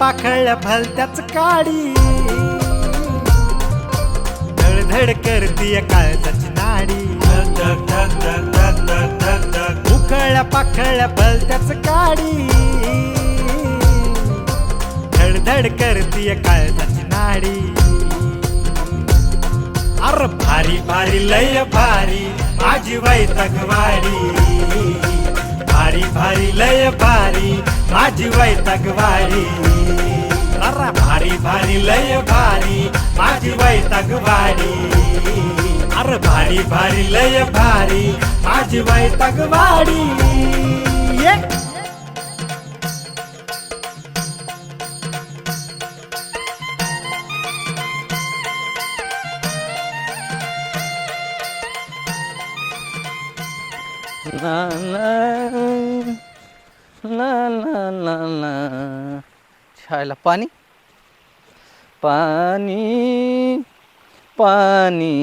पाखळल्या भलत्याच काडी. धडधड करतीय काळजाची नाडी. उकळल्या पाखळल्या भलत्याच काडी. धडधड करतीय काळजाची नाडी. अर भारी भारी लय भारी माझी वैतकवाडी भारी भारी लय भारी माझी वैतकवारी अर भारी भारी लय भारी माझी वैतकवारी अर भारी भारी लय भारी माझी वैतकवारी पाणी? पाणी पाणी.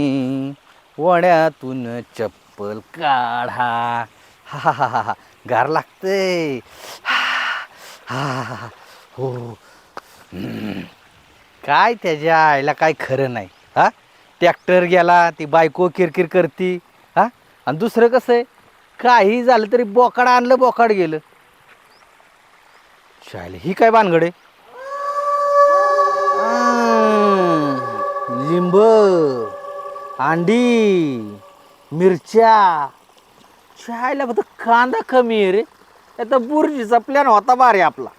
वड्यातून चप्पल काढा. हा हा हा हा हा. गार लागते हा हो काय त्याच्या आईला काय खरं नाही. हा? ट्रॅक्टर गेला ती बायको किरकिर करती. हा? आणि दुसरं कसं आहे? काही झालं तरी बोकाड आणलं बोकाड गेलं. चालेल ही काय भानगड आहे? लिंब अंडी मिरच्या. शायला फक्त कांदा कमी आहे रे. आता बुर्जीचा प्लॅन होता बारे आपला.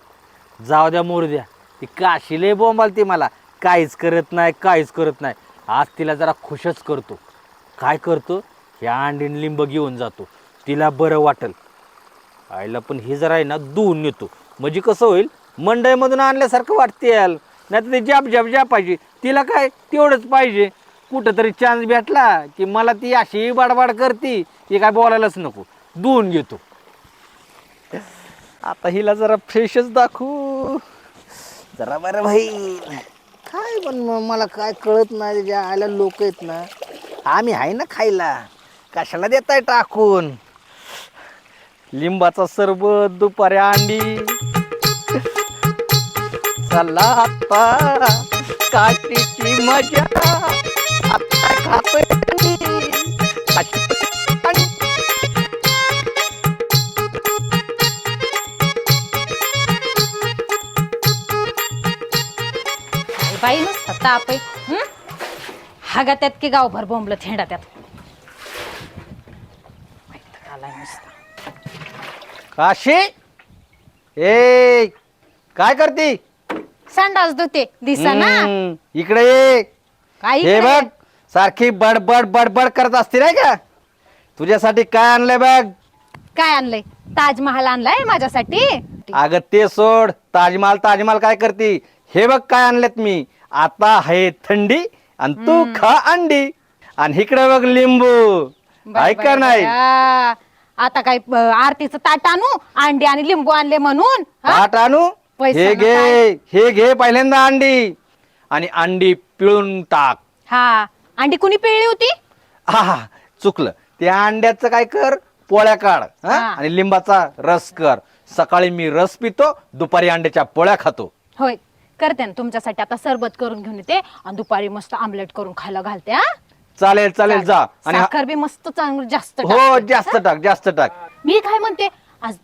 जाऊ द्या मोर द्या. ती काशीले बोंबाल ती मला. काहीच करत नाही काहीच करत नाही. आज तिला जरा खुशच करतो. काय करतो? ह्या अंडीन लिंब घेऊन जातो. तिला बरं वाटेल. आईला पण हे जरा आहे ना धुवून नेतो. म्हणजे कसं होईल? मंडईमधून आणल्यासारखं वाटते याल नाही तर ते जाप जाप जॅप पाहिजे तिला काय तेवढंच पाहिजे. कुठंतरी चान्स भेटला की मला ती अशी बाडबाड करते की काय बोलायलाच नको. धुवून घेतो. आता हिला जरा फ्रेशच दाखवू. जरा बरं भाई. काय पण मग मला काय कळत नाही ज्या आल्या लोक आहेत ना आम्ही आहे ना खायला. कशाला देताय टाकून? लिंबाचा सरबत दुपारी अंडी. चला आता. काटीची मजा आता. काय बाई नुसतं ताप आहे हं? हागा त्यात की गावभर बोंबलं थेंडा त्यात वैताग आलाय नुसता. काशी ए काय करती संडास धुते दिसा ना. हम्म, इकडे ये. काय हे इकडे? बघ सारखी बडबड बडबड करत असते नाही का? तुझ्यासाठी काय आणलंय बघ? काय आणलंय? ताजमहाल आणलाय माझ्यासाठी? अगं ते सोड. ताजमहाल ताजमहाल काय करती? हे बघ काय आणलेत मी. आता आहे थंडी आणि तू खा अंडी. आणि इकडे बघ लिंबू. ऐका नाही. आता काय अ, आरतीचं ताट आणू? अंडी आणि लिंबू आणले म्हणून? हा? ताट आणू? हे घे? हे घे पहिल्यांदा अंडी. आणि अंडी पिळून टाक. हा. अंडी कुणी पिळली होती? हा हा. चुकलं. त्या अंड्याचं काय कर पोळ्या काढ हा? हा. आणि लिंबाचा रस कर. सकाळी मी रस पितो दुपारी अंड्याच्या पोळ्या खातो. होय. करते ना तुमच्यासाठी. आता सरबत करून घेऊन येते आणि दुपारी मस्त आमलेट करून खायला घालते हा? चालेल चालेल जा. आणि हा- साखर बी मस्त चांगलं जास्त हो टाकते. जास्त टाक जास्त टाक. मी काय म्हणते आज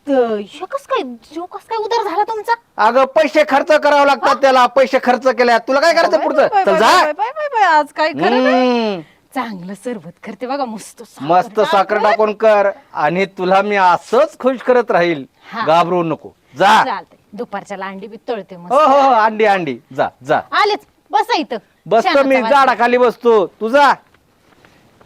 कस काय जो कस काय उधार झाला तुमचा? अगं पैसे खर्च करावे लागतात त्याला. पैसे खर्च केल्या. तुला काय करायचं पुढचं? बाय, चल बाय, जा. बाय, बाय, बाय, बाय, आज काय खरं नाही. हम्म. चांगलं सरबत करते बघा मस्त साखर मस्त साखर टाकून कर आणि तुला मी असंच खुश करत राहील. हा. घाबरू नको. जा. दुपारच्या अंडी बी तळते मस्त. हो हो हो अंडी अंडी. जा जा. आलेच. बसा इथं. बसतो मी. झाडाखाली बसतो. तुझा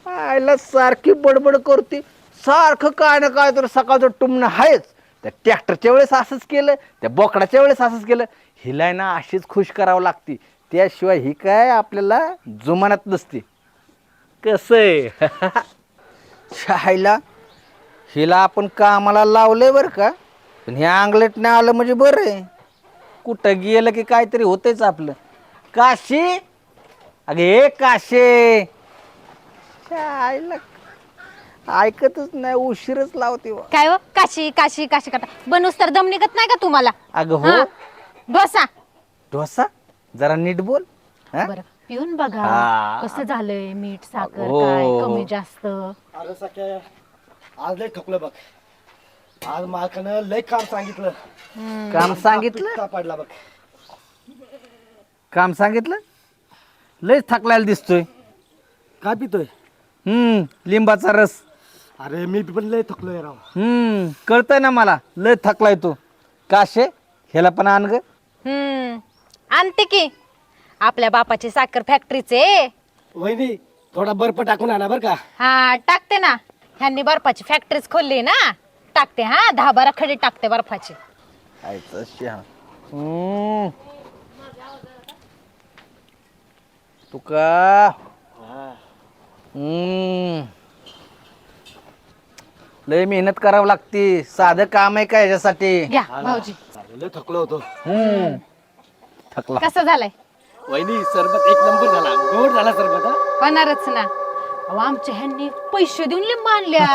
आयला सारखी बडबड करते. सारखं काय ना काय तर सकाळचं टुमणं आहेच त्या ट्रॅक्टरच्या वेळेस असंच केलं त्या बोकडाच्या वेळेस असंच केलं. हिला ना अशीच खुश करावं लागते. त्याशिवाय ही काय आपल्याला जुमानत नसते. कसं आहे? शायला हिला आपण कामाला लावलंय बरं का? पण हे अंगलट नाही आलं म्हणजे बरं आहे. कुठं गेलं की काहीतरी होतंच आपलं. काशी? अगे काशे! शायला ऐकतच नाही उशीरच लावते. काय हो? काशी काशी काशी करता. बनूस तर दम निघत नाही का तुम्हाला? अगं हो. हा? बसा डोसा? जरा नीट बोल. हा? बरं. पिऊन बघा. हा. कसं झालंय मीठ साखर हो. काय? कमी जास्त. अरे सख्या आज लय थकलं बघ. आज मालकानं लय काम सांगितलं. काम सांगितलं? पित्ता पडला बघ. काम सांगितलं? लयच थकलायला दिसतोय. काय पितोय? हम्म लिंबाचा रस. अरे मी पण लय थकलोय राव. हम्म कळतंय ना मला. लय थकलाय तू. काशे ह्याला पण आण ग. हम्म आणते की. आपल्या बापाची साखर फॅक्टरीचे वहिनी थोडा बर्फ टाकून आणा बर का. हा टाकते ना. ह्यांनी बर्फाची फॅक्टरीच खोलली ना. टाकते हा दहा बारा खडी टाकते बर्फाची. आयचं शहा. हम्म. तुका. हम्म. लय मेहनत करावं लागते. साधं काम आहे का याच्यासाठी? घ्या भाऊजी. अरे लय थकलो होतो. हम्म. थकला. कसं झालंय? वहिनी सरबत एक नंबर झाला. गोड झाला सरबत हा? होणारच ना. अहो, आमच्या ह्यांनी पैसे देऊन लिंब आणल्या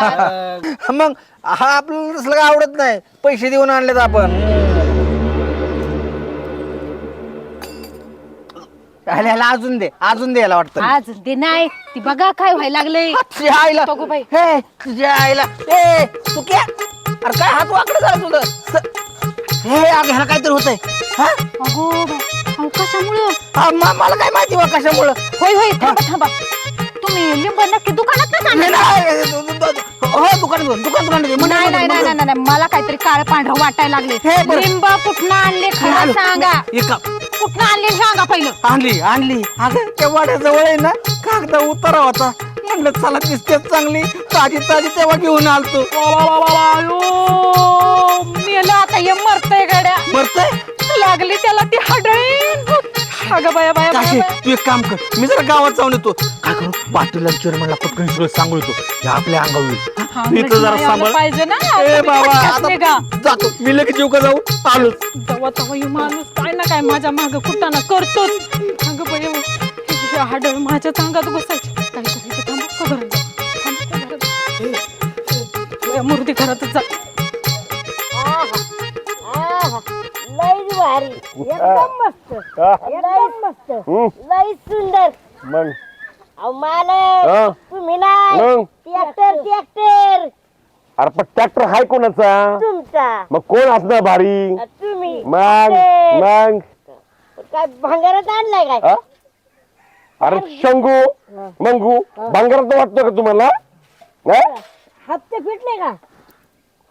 मग हा आपल्याला तसलं काय आवडत नाही. पैसे देऊन आणलेत आपण. ह्याला अजून दे अजून द्यायला वाटतं आज ते नाही ती बघा काय व्हायला लागलंय तुझ्या आईला बघू बाई. हे तुझ्या आईला ए तू क्या अरे काय हात वाकडं झालं तुझं स- हे अगं ह्याला काहीतरी होतंय हा? अगो बाई, अहो, कशामुळं हा, म- मला काय माहिती बा कशामुळं होय होय थांबा थांबा तुम्ही लिंब नक्की दुकानात नाही, नाही, दु- दु- दु- हो दुकान दुकान दुकान दे. नाही नाही नाही नाही नाही, मला काहीतरी काळ पांढरं वाटायला लागले हे बरं. लिंब कुठनं आणले खरं. सांगा का? कुठनं आणले सांगा पहिलं. आणली आणली. अगं त्या वाड्याजवळ आहे ना कागदा उतारा होता. म्हणलं चला दिसतेच चांगली ताजी ताजी तेव्हा घेऊन आलतो. मेलं आता हे मरतय गड्या. मरतय? लागली त्याला ती हडळी अगं बाया बाया काशी बाया, बाया. तू एक काम कर. मी जरा गावात जाऊन येतो. काय करू? पाटील चेअरमनला पटकन सगळं सांगू येतो. हे आपल्या अंगावर येईल. हा, तू इथं जरा सांभाळ. पाहिजे ना? ए बाबा निघा. आता जातो. मी लगेच येऊ का जाऊ? आलोच. तेव्हा तेव्हा हे माणूस. काय ना काय माझ्या माग कुटाना करतोच. अगं बाई हाडळ माझ्या अंगात घुसायचे काय करायचं? थांबा का घरात जा. थांबा. का घरात जा. या मूर्ती घरातच जा. लई भारी. एकदम मस्त. एकदम मस्त. लई सुंदर. मग? अहो मालक हा. तुम्ही नाही. मग? ट्रॅक्टर ट्रॅक्टर अरे पण ट्रॅक्टर हाय कोणाचा? तुमचा. मग कोण असणार भारी? अ, तुम्ही. मग? ट्रॅक्टर. मग? काय भांगारात आणलाय काय? हा? अरे शंगू मंगू भांगरात वाटतं का तुम्हाला? हा? हप्ते फिटले का?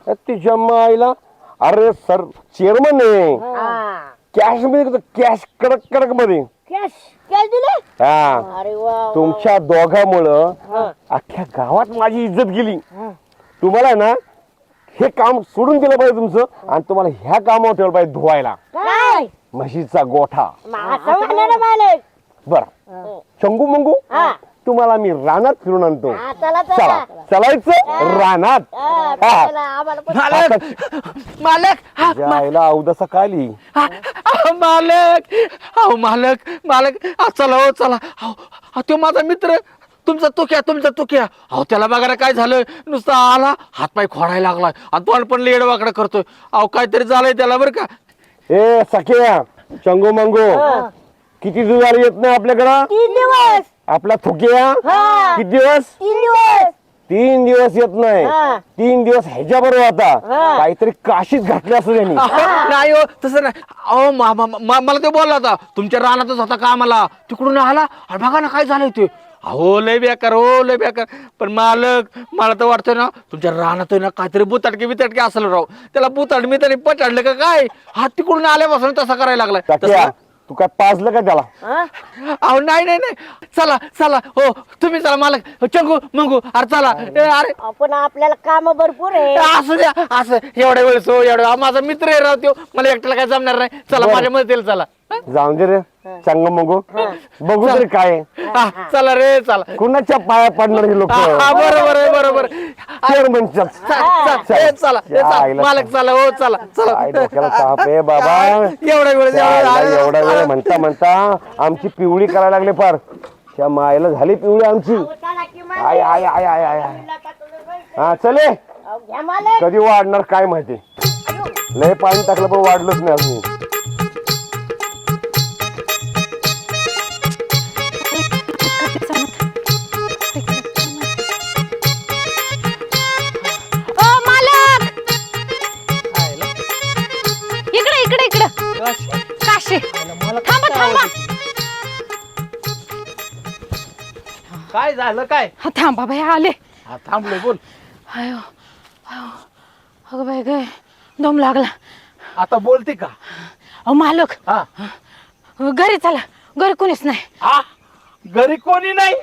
तिच्या माईला अरे सर चेअरमन आहे. हा. कॅशमध्ये कॅश कडक कडकमध्ये? कॅश कॅश दिले हा. अरे वा वा. तुमच्या दोघांमुळं हा. अख्ख्या गावात माझी इज्जत गेली. तुम्हाला ना हे काम सोडून दिलं पाहिजे तुमचं आणि तुम्हाला ह्या कामावर ठेवलं पाहिजे धुवायला. काय? म्हशीचा गोठा. मालक. बर. शंगू मंगू? हा. तुम्हाला मी रानात फिरून आणतो. हा, चला चला. चला. चलायचं? रानात? हा, मालक! मालक! हा, अवदसा काली हा, मालक! अहो मालक! मालक! चला हो चला. अहो तो माझा मित्र. तुमचा तुक्या तुमचा तुक्या. अहो त्याला बघायला काय झालं. नुसता आला हातपाय खोडायला लागलाय आणि तो पण लेडवाकडे करतोय. अहो काहीतरी झालंय त्याला बरं का? ए सख्या शंगू मंगू किती दिवस येत नाही आपल्याकडं? तीन दिवस. आपला थुकिया? हा. किती दिवस? तीन दिवस. तीन दिवस येत नाही. हा. तीन दिवस ह्याच्या बरोबर आता. हा. काहीतरी काशीत घातले असं त्यांनी. नाही हो तसं नाही. अहो मा- मा- मा- मला ते बोलला होता तुमच्या रानातच होता का आम्हाला? तिकडून आला? आणि बघा ना काय झालंय ते. अहो लय बेकार हो लय बेकार. पण मालक मला तर वाटतं ना तुमच्या रानात ना काहीतरी बुताटके बिताटके असलं राव. त्याला बुताड मी त्याने पटाडलं का काय? हा तिकडून आल्यापासून तसा करायला लागलाय. तू काय पाजलं का त्याला? हा? अहो नाही नाही नाही. चला चला. हो तुम्ही चला मालक. चंगू मंगू. अरे चला. ए, अरे. आपण आपल्याला काम भरपूर आहे. असं द्या असं. एवढ्या वेळेस हो एवढ्या. माझा मित्र आहे राव त्यो मला एकट्याला काय जमणार नाही. चला बरं. माझ्या मदतीला चला. जाऊन दे रे. चांग मंगू? बघू तरी काय. हा, चला रे चला. कुणाच्या पाया पडणार हे लोक? हा, हा, बरोबर आहे बरोबर चेअरमनच्या चल, ए, चला ए, चला. आईला- मालक चला हो चला काय चला डोक्याला ताप आहे बाबा. एवढा वेळ एवढा वेळ. म्हणता म्हणता आमची पिवळी करायला लागली पार त्या मायला झाली पिवळी आमची. आय आय आय आय आय आय हा चले कधी वाढणार काय माहिती? लय पाणी टाकलं पण वाढलंच नाही अजून. झालं काय? हा थांबा बाई आले. हा बोल. अयो अयो अगं बाई गे दम लागला. आता बोलते का? अहो मालक. हा. घरी चला. घरी कोणीच नाही. हा? घरी कोणी नाही?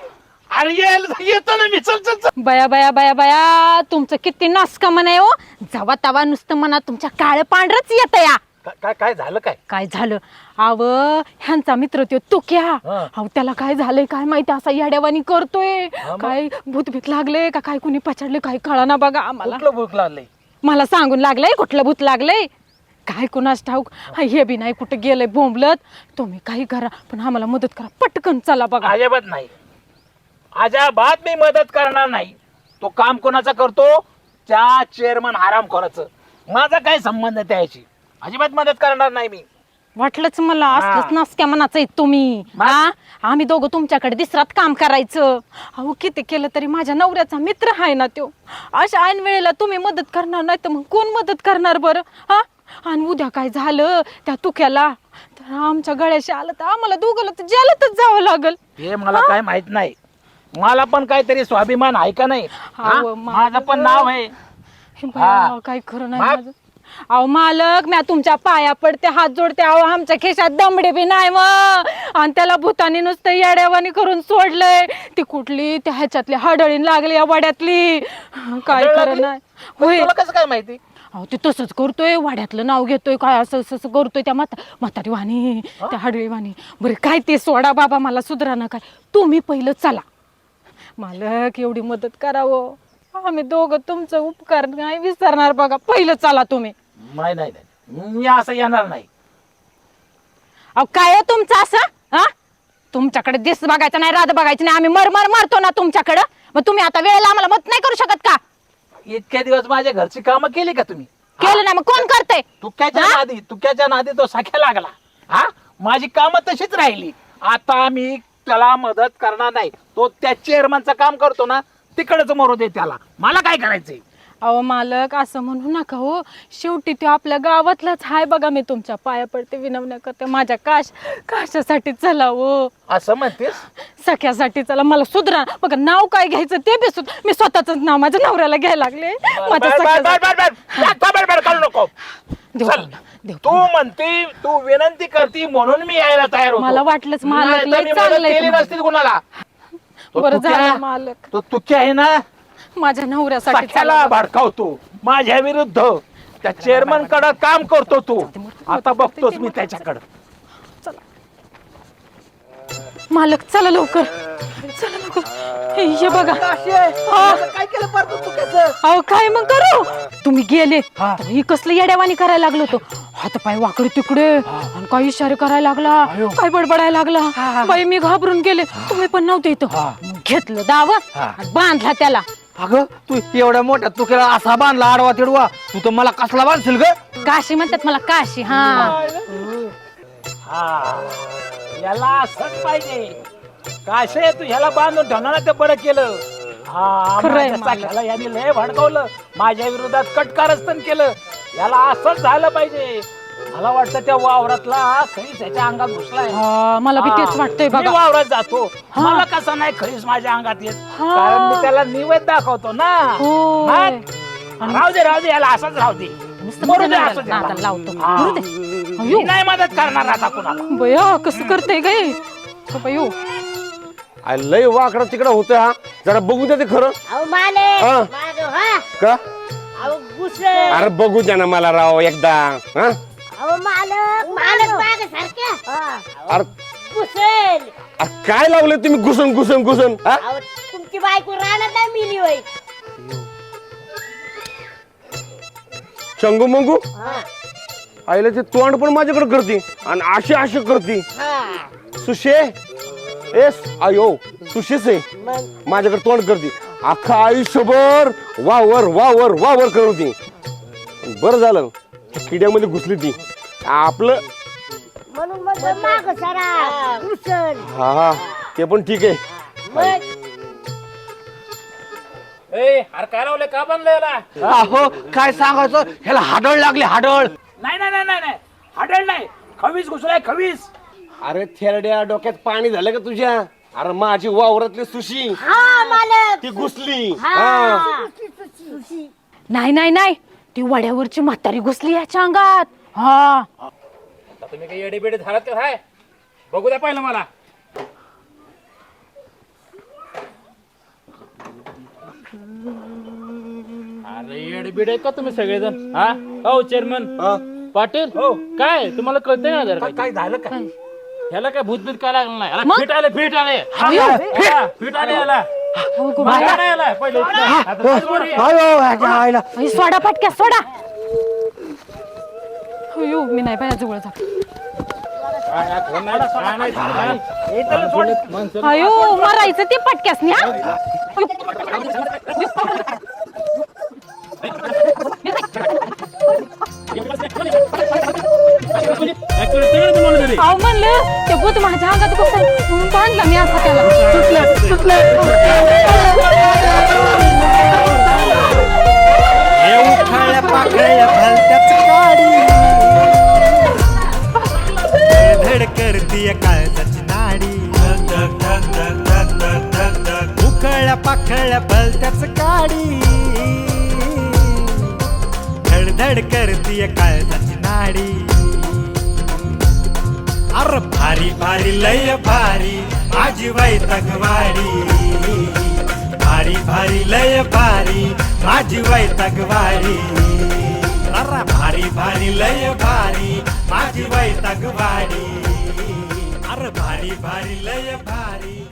अरे यायला येतो ना मी. चल चल चल. बया बया बया बया तुमचं किती नासका म्हणे हो. जावा तवा नुसतं म्हणा तुमच्या काळ पांढरच येत या. का- काय काय झालं काय? काय झालं? आव ह्यांचा मित्र तो तुक्या. हा. अहो त्याला काय झालंय काय माहिती? असा येड्यावानी करतोय. मग? काय भूतभीत लागले का काय कुणी पछाडले काय कळा ना बघा आम्हाला. कुठलं भूक लागलंय? मला सांगून लागलंय कुठलं भूत लागलंय? काय कुणास ठाऊक? हा, हे बी नाही कुठं गेलंय बोंबलत. तुम्ही काही करा पण आम्हाला मदत करा. पटकन चला बघा. अजिबात नाही. अजिबात मी मदत करणार नाही. तो काम कोणाचा करतो? त्या चेअरमन आराम करायचं माझा काय संबंध त्याशी अजिबात मदत करणार नाही मी. वाटलंच मला असलंच नासक्या मनाचं आहे तुम्ही? हा? आम्ही दोघं तुमच्याकडे दिसरात काम करायचं. अहो किती केलं तरी माझ्या नवऱ्याचा मित्र आहे ना तो अशा ऐन वेळेला तुम्ही मदत करणार नाही तर मग कोण मदत करणार बरं? हा? आणि उद्या काय झालं त्या तुक्याला? तर आमच्या गळ्याशी आलं तर आम्हाला दोघाला तर जालतच जावं लागल. हे मला काय माहीत नाही. मला पण काहीतरी स्वाभिमान आहे का नाही? हा? अहो, माझं माझं पण नाव आहे. हे बया, हा. काय खरं नाही? माझं. अहो मालक मी तुमच्या पाया पडते हात जोडते. अहो आमच्या खिशात दमडे बी नाही मग आणि त्याला भूतानी नुसतं येड्यावानी करून सोडलंय. ती कुठली? त्या ह्याच्यातली हडळीन लागली या वाड्यातली. काय हडळ खरं लागली? नाही. होय. तुला कसं काय माहिती? अहो ते तसंच करतोय. वाड्यातलं नाव घेतोय. काय असं असं असं करतोय त्या म्हाता म्हातारी वाणी त्या हडळी वाणी बरं काय ते सोडा बाबा मला सुधरा ना काय. तुम्ही पहिलं चला. मालक एवढी मदत करावं. आम्ही दोघं तुमचं उपकार नाही विसरणार बघा. पहिलं चला तुम्ही. नाही नाही नाही. मी असं येणार नाही. अहो काय आहे तुमचं असं? हा? तुमच्याकडे दिस बघायचं नाही रात बघायचं नाही. आम्ही मर मर मरतो ना तुमच्याकडं. मग तुम्ही आता वेळेला आम्हाला मत नाही करू शकत का? इतके दिवस माझ्या घरची कामं केली का तुम्ही? केलं ना मग कोण करतंय? तुक्याच्या हा? नादी तुक्याच्या नादी तो सख्या लागला. हा? माझी कामं तशीच राहिली. आता मी त्याला मदत करणार नाही. तो त्या चेअरमनचं काम करतो ना तिकडच मरू दे त्याला. मला काय करायचंय? अहो मालक असं म्हणू नका हो. शेवटी तो आपल्या गावातलाच हाय बघा मी तुमच्या पाया पडते विनवण्या करते. माझ्या काश काशासाठी चला हो. असं म्हणतेस? सख्यासाठी चला. मला सुधरा. बघा नाव काय घ्यायचं ते बी सुध मी स्वतःच नाव माझ्या नवऱ्याला घ्यायला लागले. माझ्या बर, बर, बर, सख्यासाठी- बर, बर. जास्त बडबड करू नको. देव चल. पुन्हा, देव तू म्हणते तू विनंती करती म्हणून मी यायला तयार होतो. मला वाटलंच मालक नाहीतर लय मी मदत चांगलंय केली तुम्हाला. नसती कुणाला. बरं झालं मालक. तो तुक्या आहे ना? माझ्या नवऱ्यासाठी सख्याला चला. भडकावतो. माझ्या विरुद्ध. त्या चेअरमनकडे काम करतो तू. आता बघतोच मी त्याच्याकडे. मालक चला लवकर. चला लवकर. हे हे बघा. हा. काय केलं पार तू तुक्याचं? अहो काय मग करू? तुम्ही गेले. तर ही कसलं येड्यावानी करायला लागलो होतो. हात पाय वाकडे तिकडे. आणि काही इशारे करायला लागला. काय बडबडायला लागला. बाई मी घाबरून गेले. तुम्ही पण नव्हते इथं. घेतलं दाव. बांधला त्याला. अगं तू एवढ्या मोठ्या तुक्याला असा बांधला आडवा तिडवा. तू तर मला कसला बांधशील ग? काशी म्हणतात मला काशी हा. हा. याला असंच पाहिजे. काशे तू ह्याला बांधून ठेवणार ते बरं केलं. हा खरंय माझ्या मालक. सख्याला याने लय भडकवलं. माझ्या विरोधात कटकारस्थान केलं. याला असंच झालं पाहिजे. मला वाटतं त्या वावरातला खरीच याच्या अंगात घुसलाय हा, मला बी तेच हा. वाटतंय मी बघा वावरात जातो हा. मला कसं नाही खरीच माझ्या अंगात येत हा. कारण मी त्याला निवेद दाखवतो ना होय. मग? राहू दे राहू दे याला असंच राहू दे नुसतं मरू माझ्या दे, नवऱ्याला असू दे नादाला याला. लावतो हा. मरू दे. अयो. मी नाही मदत करणार आता कुणाला बया कसं करते गे बयो अरे लय वाकडा तिकडा होतं हा जरा बघू द्या ते खरं अहो माले हा. माग हा का अहो घुसळ अरे बघू द्या ना मला राव एकदा हा अहो मालक मालक. माग सारख्या. अरे घुसळ अरे काय लावलं तुम्ही घुसून घुसून घुसून? हा? अहो तुमची बायको राहणार नाही मिली होय. चंगू मंगू? हा. आईला ते तोंड पण माझ्याकडे करते आणि अशी अशी करते. हा. सुशे? एस आयो सुशेस आहे. मग? माझ्याकडे तोंड करते. अख्खा आयुष्यभर वावर वावर वावर करत. पण बरं झालं. किड्यामध्ये घुसली ती. आपलं म्हणून मग माग सारा घुसळ हा हा. ते पण ठीक आहे. मग? ए अरे काय लावले का बनलं याला? अहो काय सांगायचं? ह्याला हाडळ लागली हाडळ. नाही नाही नाही नाही नाही. हाडळ नाही. खवीस घुसलाय खवीस. अरे थेरड्या डोक्यात पाणी झालं का तुझ्या? अरे माझी वावरातली सुशी. हा मालक. ती घुसली. हा. नाही नाही नाही. ती वड्यावरची म्हातारी घुसली याच्या अंगात. हा. आता तुम्ही काही येडे बेडे झालात का? काय बघू द्या पहिलं मला. अरे येडे बिडे का तुम्ही सगळेजण? हा? हो चेअरमन पाटील? हो. काय? तुम्हाला कळतंय ना जरा काय झालं काय? ह्याला काय भूत बीत काय लागलं नाही? याला फिट आले फिट आले. हा, फिट आले याला. नाही आता अय, सोडा पटक्या सोडा. अयो मी नाही बाया जवळ जा. काय, हा, कोण नाही, काय नाही, हा. अयो. मरायचं ते पटक्यास न्या अहो म्हणलं ते भूत माझ्या अंगात घुसल म्हणून बांधला मी असं त्याला. सुटलं हे करतीय काळजाची नाडी. उखळ्या पाकळ्या भलत्याच गाडी धड धड करतीय काळजाची नाडी. अर भारी भारी लय भारी माझी वैतकवाडी भारी भारी लय भारी माझी वैतकवाडी अर भारी भारी लय भारी माझी वैतकवाडी अर भारी भारी लय भारी.